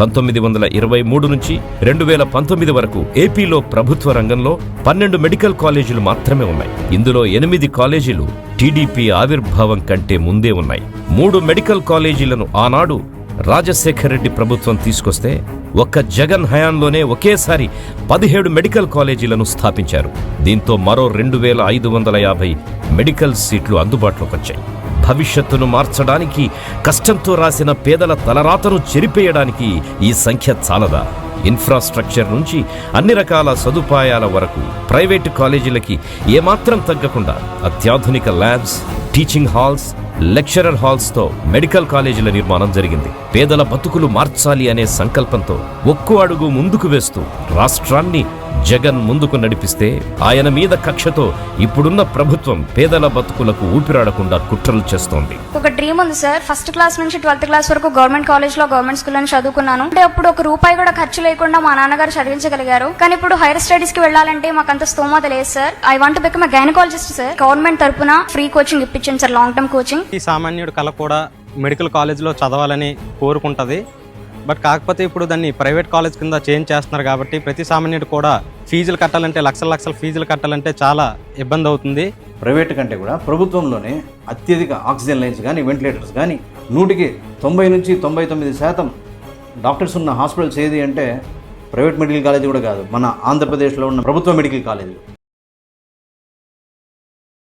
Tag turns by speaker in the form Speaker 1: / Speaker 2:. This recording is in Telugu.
Speaker 1: పంతొమ్మిది వందల ఇరవై మూడు నుంచి రెండు వేల పంతొమ్మిది వరకు ఏపీలో ప్రభుత్వ రంగంలో పన్నెండు మెడికల్ కాలేజీలు మాత్రమే ఉన్నాయి. ఇందులో ఎనిమిది కాలేజీలు టీడీపీ ఆవిర్భావం కంటే ముందే ఉన్నాయి. మూడు మెడికల్ కాలేజీలను ఆనాడు రాజశేఖర రెడ్డి ప్రభుత్వం తీసుకొస్తే ఒక్క జగన్ హయాంలోనే ఒకేసారి పదిహేడు మెడికల్ కాలేజీలను స్థాపించారు. దీంతో మరో రెండు వేల ఐదు వందల యాభై మెడికల్ సీట్లు అందుబాటులోకి వచ్చాయి భవిష్యత్తును మార్చడానికి కష్టంతో రాసిన పేదల తలరాతను చెరిపేయడానికి ఈ సంఖ్య చాలదా? ఇన్ఫ్రాస్ట్రక్చర్ నుంచి అన్ని రకాల సదుపాయాల వరకు ప్రైవేటు కాలేజీలకి ఏమాత్రం తగ్గకుండా అత్యాధునిక ల్యాబ్స్ టీచింగ్ హాల్స్ లెక్చరర్ హాల్స్తో మెడికల్ కాలేజీల నిర్మాణం జరిగింది. పేదల బతుకులు మార్చాలి అనే సంకల్పంతో ఒక్కో అడుగు ముందుకు వేస్తూ రాష్ట్రాన్ని జగన్ ముందుకు నడిపిస్తే ఆయన మీద కక్షతో ఇప్పుడున్న ప్రభుత్వం పేదల బతుకులకు ఊపిరాడకుండా కుట్రలు చేస్తోంది.
Speaker 2: ఒక డ్రీమ్ ఉంది సార్. ఫస్ట్ క్లాస్ నుంచి ట్వెల్త్ క్లాస్ వరకు గవర్నమెంట్ కాలేజ్లో గవర్నమెంట్ స్కూల్ అని చదువుకున్నాను. అంటే అప్పుడు ఒక రూపాయి కూడా ఖర్చు లేకుండా మా నాన్నగారు చదివించగలిగారు. కానీ ఇప్పుడు హైయర్ స్టడీస్కి వెళ్ళాలంటే మాకు అంత స్తోమత లేదు sir. I want become gynaecologist sir. Government తరపున ఫ్రీ కోచింగ్ ఇప్పించండి సార్ లాంగ్ టర్మ్ కోచింగ్.
Speaker 3: ఈ సామాన్యుడి కళ కూడా మెడికల్ కాలేజ్లో చదవాలని కోరుకుంటుంది. బట్ కాకపోతే ఇప్పుడు దాన్ని ప్రైవేట్ కాలేజ్ కింద చేంజ్ చేస్తున్నారు కాబట్టి ప్రతి సామాన్యుడు కూడా ఫీజులు కట్టాలంటే లక్షల లక్షల ఫీజులు కట్టాలంటే చాలా ఇబ్బంది అవుతుంది.
Speaker 4: ప్రైవేట్ కంటే కూడా ప్రభుత్వంలోనే అత్యధిక ఆక్సిజన్ లైన్స్ కానీ వెంటిలేటర్స్ కానీ నూటికి తొంభై నుంచి తొంభై తొమ్మిది శాతం డాక్టర్స్ ఉన్న హాస్పిటల్స్ ఏది అంటే ప్రైవేట్ మెడికల్ కాలేజ్ కూడా కాదు మన ఆంధ్రప్రదేశ్లో ఉన్న ప్రభుత్వ మెడికల్ కాలేజీలు.